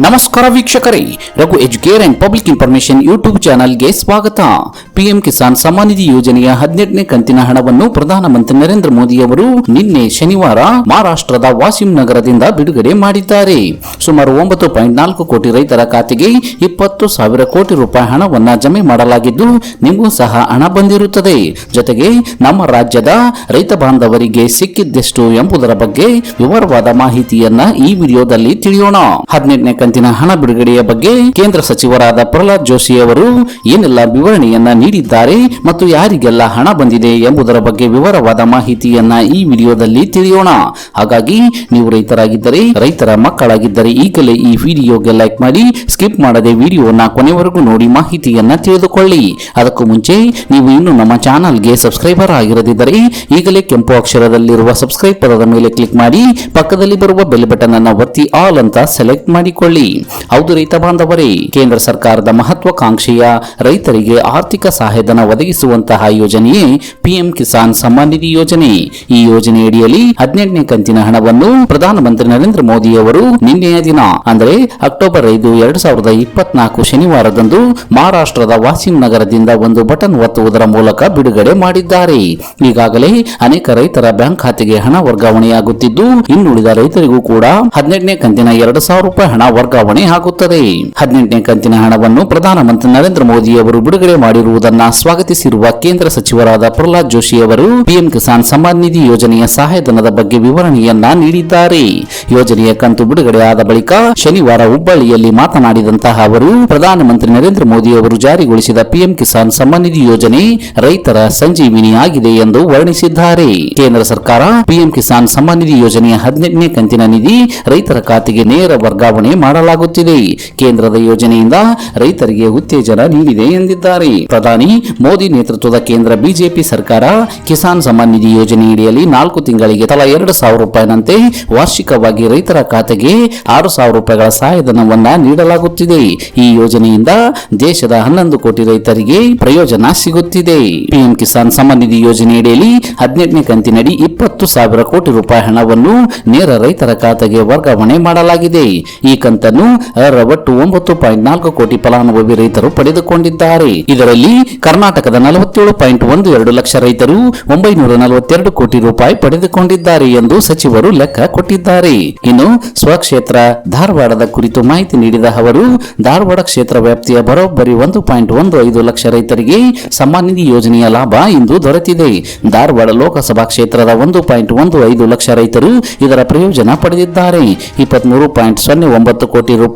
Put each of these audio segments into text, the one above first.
ನಮಸ್ಕಾರ ವೀಕ್ಷಕರೇ, Raghu Educare and public information YouTube ಚಾನಲ್ಗೆ ಸ್ವಾಗತ. ಪಿಎಂ ಕಿಸಾನ್ ಸಮ್ಮಾನ್ ನಿಧಿ ಯೋಜನೆಯ ಹದಿನೆಂಟನೇ ಕಂತಿನ ಹಣವನ್ನು ಪ್ರಧಾನಮಂತ್ರಿ ನರೇಂದ್ರ ಮೋದಿ ಅವರು ನಿನ್ನೆ ಶನಿವಾರ ಮಹಾರಾಷ್ಟ್ರದ ವಾಸಿಂ ನಗರದಿಂದ ಬಿಡುಗಡೆ ಮಾಡಿದ್ದಾರೆ. ಸುಮಾರು ಒಂಬತ್ತು ಪಾಯಿಂಟ್ ನಾಲ್ಕು ಕೋಟಿ ರೈತರ ಖಾತೆಗೆ ಇಪ್ಪತ್ತು ಸಾವಿರ ಕೋಟಿ ರೂಪಾಯಿ ಹಣವನ್ನ ಜಮೆ ಮಾಡಲಾಗಿದ್ದು, ನಿಮಗೂ ಸಹ ಹಣ ಬಂದಿರುತ್ತದೆ. ಜೊತೆಗೆ ನಮ್ಮ ರಾಜ್ಯದ ರೈತ ಬಾಂಧವರಿಗೆ ಸಿಕ್ಕಿದ್ದೆಷ್ಟು ಎಂಬುದರ ಬಗ್ಗೆ ವಿವರವಾದ ಮಾಹಿತಿಯನ್ನ ಈ ವಿಡಿಯೋದಲ್ಲಿ ತಿಳಿಯೋಣ. ಹದಿನೆಂಟನೇ ಕಂತಿನ ಹಣ ಬಿಡುಗಡೆಯ ಬಗ್ಗೆ ಕೇಂದ್ರ ಸಚಿವರಾದ ಪ್ರಹ್ಲಾದ್ ಜೋಶಿ ಅವರು ಏನೆಲ್ಲ ವಿವರಣೆಯನ್ನ ನೀಡಿದ್ದಾರೆ ಮತ್ತು ಯಾರಿಗೆಲ್ಲ ಹಣ ಬಂದಿದೆ ಎಂಬುದರ ಬಗ್ಗೆ ವಿವರವಾದ ಮಾಹಿತಿಯನ್ನ ಈ ವಿಡಿಯೋದಲ್ಲಿ ತಿಳಿಯೋಣ. ಹಾಗಾಗಿ ನೀವು ರೈತರಾಗಿದ್ದರೆ, ರೈತರ ಮಕ್ಕಳಾಗಿದ್ದರೆ ಈಗಲೇ ಈ ವಿಡಿಯೋಗೆ ಲೈಕ್ ಮಾಡಿ, ಸ್ಕಿಪ್ ಮಾಡದೆ ವಿಡಿಯೋನ ಕೊನೆವರೆಗೂ ನೋಡಿ ಮಾಹಿತಿಯನ್ನ ತಿಳಿದುಕೊಳ್ಳಿ. ಅದಕ್ಕೂ ಮುಂಚೆ ನೀವು ಇನ್ನು ನಮ್ಮ ಚಾನಲ್ಗೆ ಸಬ್ಸ್ಕ್ರೈಬರ್ ಆಗಿರದಿದ್ದರೆ ಈಗಲೇ ಕೆಂಪು ಅಕ್ಷರದಲ್ಲಿರುವ ಸಬ್ಸ್ಕ್ರೈಬ್ ಪದದ ಮೇಲೆ ಕ್ಲಿಕ್ ಮಾಡಿ, ಪಕ್ಕದಲ್ಲಿ ಬರುವ ಬೆಲ್ ಬಟನ್ ಅನ್ನು ಒತ್ತಿ, ಆಲ್ ಅಂತ ಸೆಲೆಕ್ಟ್ ಮಾಡಿಕೊಳ್ಳಿ. ಹೌದು ರೈತ ಬಾಂಧವರೇ, ಕೇಂದ್ರ ಸರ್ಕಾರದ ಮಹತ್ವಾಕಾಂಕ್ಷೆಯ ರೈತರಿಗೆ ಆರ್ಥಿಕ ಸಹಾಯಧನ ಒದಗಿಸುವಂತಹ ಯೋಜನೆಯೇ ಪಿಎಂ ಕಿಸಾನ್ ಸಮ್ಮಾನ್ ನಿಧಿ ಯೋಜನೆ. ಈ ಯೋಜನೆಯಡಿಯಲ್ಲಿ ಹದಿನೆಂಟನೇ ಕಂತಿನ ಹಣವನ್ನು ಪ್ರಧಾನಮಂತ್ರಿ ನರೇಂದ್ರ ಮೋದಿ ಅವರು ನಿನ್ನೆಯ ದಿನ, ಅಂದರೆ ಅಕ್ಟೋಬರ್ ಐದು ಎರಡು ಸಾವಿರದ ಇಪ್ಪತ್ನಾಲ್ಕು ಶನಿವಾರದಂದು ಮಹಾರಾಷ್ಟ್ರದ ವಾಸಿಂ ನಗರದಿಂದ ಒಂದು ಬಟನ್ ಒತ್ತುವುದರ ಮೂಲಕ ಬಿಡುಗಡೆ ಮಾಡಿದ್ದಾರೆ. ಈಗಾಗಲೇ ಅನೇಕ ರೈತರ ಬ್ಯಾಂಕ್ ಖಾತೆಗೆ ಹಣ ವರ್ಗಾವಣೆಯಾಗುತ್ತಿದ್ದು, ಇನ್ನುಳಿದ ರೈತರಿಗೂ ಕೂಡ ಹದಿನೆಂಟನೇ ಕಂತಿನ ಎರಡು ಸಾವಿರ ರೂಪಾಯಿ ಹಣ ವರ್ಗಾವಣೆ ಆಗುತ್ತದೆ. ಹದಿನೆಂಟನೇ ಕಂತಿನ ಹಣವನ್ನು ಪ್ರಧಾನಮಂತ್ರಿ ನರೇಂದ್ರ ಮೋದಿ ಅವರು ಬಿಡುಗಡೆ ಮಾಡಿರುವುದನ್ನು ಸ್ವಾಗತಿಸಿರುವ ಕೇಂದ್ರ ಸಚಿವರಾದ ಪ್ರಹ್ಲಾದ್ ಜೋಶಿ ಅವರು ಪಿಎಂ ಕಿಸಾನ್ ಸಮ್ಮಾನ್ ನಿಧಿ ಯೋಜನೆಯ ಸಹಾಯಧನದ ಬಗ್ಗೆ ವಿವರಣೆಯನ್ನ ನೀಡಿದ್ದಾರೆ. ಯೋಜನೆಯ ಕಂತು ಬಿಡುಗಡೆ ಆದ ಬಳಿಕ ಶನಿವಾರ ಹುಬ್ಬಳ್ಳಿಯಲ್ಲಿ ಮಾತನಾಡಿದಂತಹ ಅವರು, ಪ್ರಧಾನಮಂತ್ರಿ ನರೇಂದ್ರ ಮೋದಿ ಅವರು ಜಾರಿಗೊಳಿಸಿದ ಪಿಎಂ ಕಿಸಾನ್ ಸಮ್ಮಾನ್ ನಿಧಿ ಯೋಜನೆ ರೈತರ ಸಂಜೀವಿನಿ ಆಗಿದೆ ಎಂದು ವರ್ಣಿಸಿದ್ದಾರೆ. ಕೇಂದ್ರ ಸರ್ಕಾರ ಪಿಎಂ ಕಿಸಾನ್ ಸಮ್ಮಾನ್ ನಿಧಿ ಯೋಜನೆಯ ಹದಿನೆಂಟನೇ ಕಂತಿನ ನಿಧಿ ರೈತರ ಖಾತೆಗೆ ನೇರ ವರ್ಗಾವಣೆ ಮಾಡಲಾಗುತ್ತಿದೆ. ಕೇಂದ್ರದ ಯೋಜನೆಯಿಂದ ರೈತರಿಗೆ ಉತ್ತೇಜನ ನೀಡಿದೆ ಎಂದಿದ್ದಾರೆ. ಪ್ರಧಾನಿ ಮೋದಿ ನೇತೃತ್ವದ ಕೇಂದ್ರ ಬಿಜೆಪಿ ಸರ್ಕಾರ ಕಿಸಾನ್ ಸಮ್ಮಾನ್ ನಿಧಿ ಯೋಜನೆಯಡಿಯಲ್ಲಿ ನಾಲ್ಕು ತಿಂಗಳಿಗೆ ತಲಾ ಎರಡು ಸಾವಿರ ರೂಪಾಯಿನಂತೆ ವಾರ್ಷಿಕವಾಗಿ ರೈತರ ಖಾತೆಗೆ ಆರು ಸಾವಿರ ರೂಪಾಯಿಗಳ ಸಹಾಯಧನವನ್ನ ನೀಡಲಾಗುತ್ತಿದೆ. ಈ ಯೋಜನೆಯಿಂದ ದೇಶದ ಹನ್ನೊಂದು ಕೋಟಿ ರೈತರಿಗೆ ಪ್ರಯೋಜನ ಸಿಗುತ್ತಿದೆ. ಪಿಎಂ ಕಿಸಾನ್ ಸಮ್ಮಾನ್ ನಿಧಿ ಯೋಜನೆಯಡಿಯಲ್ಲಿ ಹದಿನೆಂಟನೇ ಕಂತಿನಡಿ ಇಪ್ಪತ್ತು ಸಾವಿರ ಕೋಟಿ ರೂಪಾಯಿ ಹಣವನ್ನು ನೇರ ರೈತರ ಖಾತೆಗೆ ವರ್ಗಾವಣೆ ಮಾಡಲಾಗಿದೆ. ಈ ಕಂತನ್ನು ಒಟ್ಟು ಒಂಬತ್ತು ಪಾಯಿಂಟ್ ನಾಲ್ಕು ಕೋಟಿ ಫಲಾನುಭವಿ ರೈತರು ಪಡೆದುಕೊಂಡಿದ್ದಾರೆ. ಇದರಲ್ಲಿ ಕರ್ನಾಟಕದ ನಲವತ್ತೇಳು ಪಾಯಿಂಟ್ ಒಂದು ಎರಡು ಲಕ್ಷ ರೈತರು ಒಂಬೈನೂರ ನಲವತ್ತೆರಡು ಕೋಟಿ ರೂಪಾಯಿ ಪಡೆದುಕೊಂಡಿದ್ದಾರೆ ಎಂದು ಸಚಿವರು ಲೆಕ್ಕ ಕೊಟ್ಟಿದ್ದಾರೆ. ಇನ್ನು ಸ್ವಕ್ಷೇತ್ರ ಧಾರವಾಡದ ಕುರಿತು ಮಾಹಿತಿ ನೀಡಿದ ಅವರು, ಧಾರವಾಡ ಕ್ಷೇತ್ರ ವ್ಯಾಪ್ತಿಯ ಬರೋಬ್ಬರಿ ಒಂದು ಪಾಯಿಂಟ್ ಒಂದು ಐದು ಲಕ್ಷ ರೈತರಿಗೆ ಸಮ್ಮಾನ್ ನಿಧಿ ಯೋಜನೆಯ ಲಾಭ ಇಂದು ದೊರೆತಿದೆ. ಧಾರವಾಡ ಲೋಕಸಭಾ ಕ್ಷೇತ್ರದ ಒಂದು ಪಾಯಿಂಟ್ ಒಂದು ಐದು ಲಕ್ಷ ರೈತರು ಇದರ ಪ್ರಯೋಜನ ಪಡೆದಿದ್ದಾರೆ. ಇಪ್ಪತ್ಮೂರು ಪಾಯಿಂಟ್ ಸೊನ್ನೆ ಒಂಬತ್ತು ಕೋಟಿ ರೂಪಾಯಿ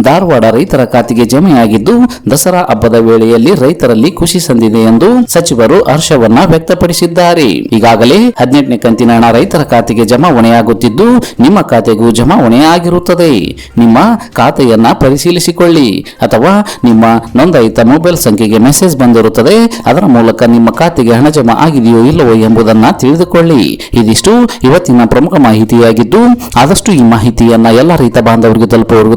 ಧಾರವಾಡ ರೈತರ ಖಾತೆಗೆ ಜಮೆಯಾಗಿದ್ದು, ದಸರಾ ಹಬ್ಬದ ವೇಳೆಯಲ್ಲಿ ರೈತರಲ್ಲಿ ಖುಷಿ ಸಂದಿದೆ ಎಂದು ಸಚಿವರು ಹರ್ಷವನ್ನ ವ್ಯಕ್ತಪಡಿಸಿದ್ದಾರೆ. ಈಗಾಗಲೇ ಹದಿನೆಂಟನೇ ಕಂತಿನ ಹಣ ರೈತರ ಖಾತೆಗೆ ಜಮಾವಣೆಯಾಗುತ್ತಿದ್ದು, ನಿಮ್ಮ ಖಾತೆಗೂ ಜಮಾವಣೆ ಆಗಿರುತ್ತದೆ ನಿಮ್ಮ ಖಾತೆಯನ್ನ ಪರಿಶೀಲಿಸಿಕೊಳ್ಳಿ. ಅಥವಾ ನಿಮ್ಮ ನೋಂದಾಯಿತ ಮೊಬೈಲ್ ಸಂಖ್ಯೆಗೆ ಮೆಸೇಜ್ ಬಂದಿರುತ್ತದೆ. ಅದರ ಮೂಲಕ ನಿಮ್ಮ ಖಾತೆಗೆ ಹಣ ಜಮಾ ಆಗಿದೆಯೋ ಇಲ್ಲವೋ ಎಂಬುದನ್ನ ತಿಳಿದುಕೊಳ್ಳಿ. ಇದಿಷ್ಟು ಇವತ್ತಿನ ಪ್ರಮುಖ ಮಾಹಿತಿಯಾಗಿದ್ದು, ಆದಷ್ಟು ಈ ಮಾಹಿತಿಯನ್ನ ಎಲ್ಲ ರೈತ ಬಾಂಧವರಿಗೆ ತಲುಪುವವರೆಗೂ